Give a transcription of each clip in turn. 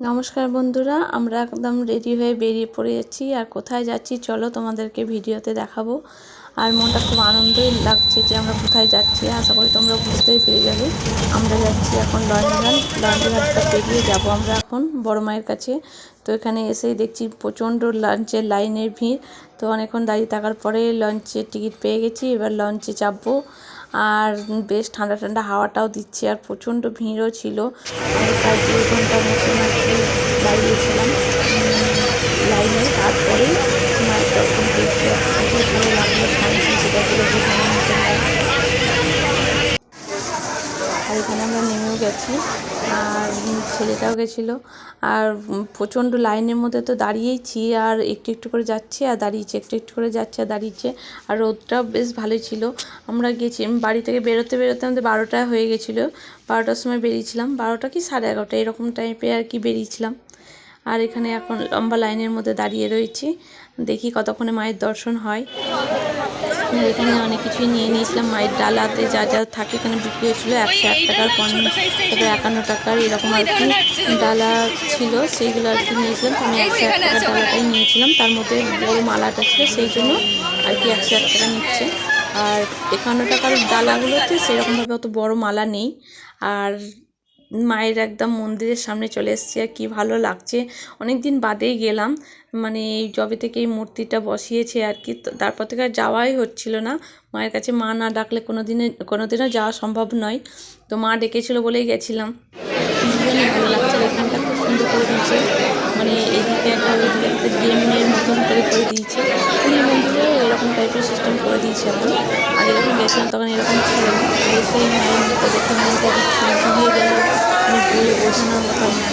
নমস্কার বন্ধুরা, আমরা একদম রেডি হয়ে বেরিয়ে পড়ে যাচ্ছি। আর কোথায় যাচ্ছি চলো তোমাদেরকে ভিডিওতে দেখাবো। আর মনটা খুব আনন্দই লাগছে যে আমরা কোথায় যাচ্ছি। আশা করি তোমরা বুঝতেই পেরে যাবে। আমরা যাচ্ছি এখন লন্ডন। লন্ডনটা পেরিয়ে যাব আমরা এখন বড় মায়ের কাছে। তো এখানে এসেই দেখছি প্রচণ্ড লঞ্চের লাইনের ভিড়। তো অনেকক্ষণ দাঁড়িয়ে থাকার পরে লঞ্চের টিকিট পেয়ে গেছি। এবার লঞ্চে চাপবো। আর বেশ ঠান্ডা ঠান্ডা হাওয়াটাও দিচ্ছে, আর প্রচণ্ড ভিড়ও ছিল। দু দাঁড়িয়েছিলাম লাইনে। তারপরে মায়ের দর্শন আমরা নেমেও গেছি। আর ছেলেটাও গেছিল। আর প্রচণ্ড লাইনের মধ্যে তো দাঁড়িয়েইছি, আর একটু একটু করে যাচ্ছে, আর দাঁড়িয়েছে, একটু একটু করে যাচ্ছে, আর দাঁড়িয়েছে। আর রোদটাও বেশ ভালোই ছিল। আমরা গেছি বাড়ি থেকে বেরোতে বেরোতে আমাদের বারোটা হয়ে গেছিল। বারোটার সময় বেরিয়েছিলাম। বারোটা কি সাড়ে এগারোটা, এরকম টাইপে আর কি বেরিয়েছিলাম। আর এখানে এখন লম্বা লাইনের মধ্যে দাঁড়িয়ে রয়েছি। দেখি কতক্ষণে মায়ের দর্শন হয়। এখানে অনেক কিছুই নিয়ে নিয়েছিলাম। মায়ের ডালাতে যা যা থাকে এখানে বিক্রি হচ্ছিল একশো এক টাকার টাকা একান্ন টাকার এরকম আর কি ডালা ছিল, সেইগুলো আর কি নিয়েছিলাম। আমি একশো এক টাকার ডালাটাই নিয়েছিলাম। তার মধ্যে বড় মালাটা ছিল, সেই জন্য আর কি একশো এক টাকা নিচ্ছে। আর একান্ন টাকার ডালাগুলোতে সেরকমভাবে অত বড় মালা নেই। আর মায়ের একদম মন্দিরের সামনে চলে এসেছি আর কী, ভালো লাগছে। অনেক দিন বাদেই গেলাম মানে এই যবে থেকে এই মূর্তিটা বসিয়েছে আর কি তারপর থেকে আর যাওয়াই হচ্ছিল না। মায়ের কাছে মা না ডাকলে কোনো দিনে কোনো দিনও যাওয়া সম্ভব নয়। তো মা ডেকেছিল বলেই গেছিলাম। ভালো লাগছে এখানটা খুব সুন্দর করে দিয়েছে মানে এদিকে একটা গেমের মতন করে করে দিয়েছে। টাইপের সিস্টেম করে দিয়েছে এখন আগে যখন গেছিলাম তখন এরকম ছিল সেই মতো দেখে গেল মানে বলে বোঝানোর না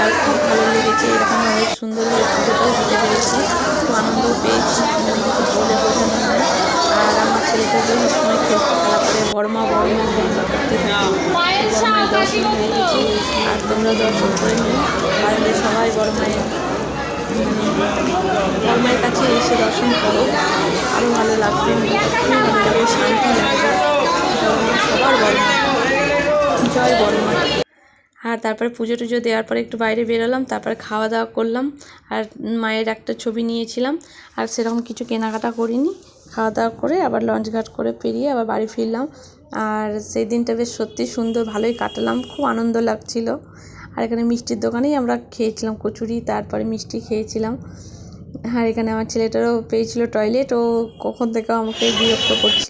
আর খুব ভালো লেগেছে, এরকম অনেক সুন্দর পুজোটাও দিতে পেরেছি। খুব আনন্দ পেয়েছি কিছু বলে বোঝানো নয় আর আমার ছেলেটা যে সময় খেলতে খেলা করে, বড়মা বড়মা বড়মা করতে দর্শন হয়ে গেছে আর তোমরা দর্শন করে নিও। পারলে সবাই বড় মায়ের কাছে এসে দর্শন করো। আর তারপরে পুজো টুজো দেওয়ার পরে একটু বাইরে বেরোলাম, তারপরে খাওয়া দাওয়া করলাম, আর মায়ের একটা ছবি নিয়েছিলাম, আর সেরকম কিছু কেনাকাটা করিনি। খাওয়া দাওয়া করে আবার লঞ্চ ঘাট করে পেরিয়ে আবার বাড়ি ফিরলাম। আর সেই দিনটা বেশ সত্যি সুন্দর, ভালোই কাটালাম, খুব আনন্দ লাগছিল। আর এখানে মিষ্টির দোকানেই আমরা খেয়েছিলাম কচুরি, তারপরে মিষ্টি খেয়েছিলাম। আর এখানে আমার ছেলেটারও পেয়েছিল টয়লেট ও কখন থেকে আমাকে বিরক্ত করছে।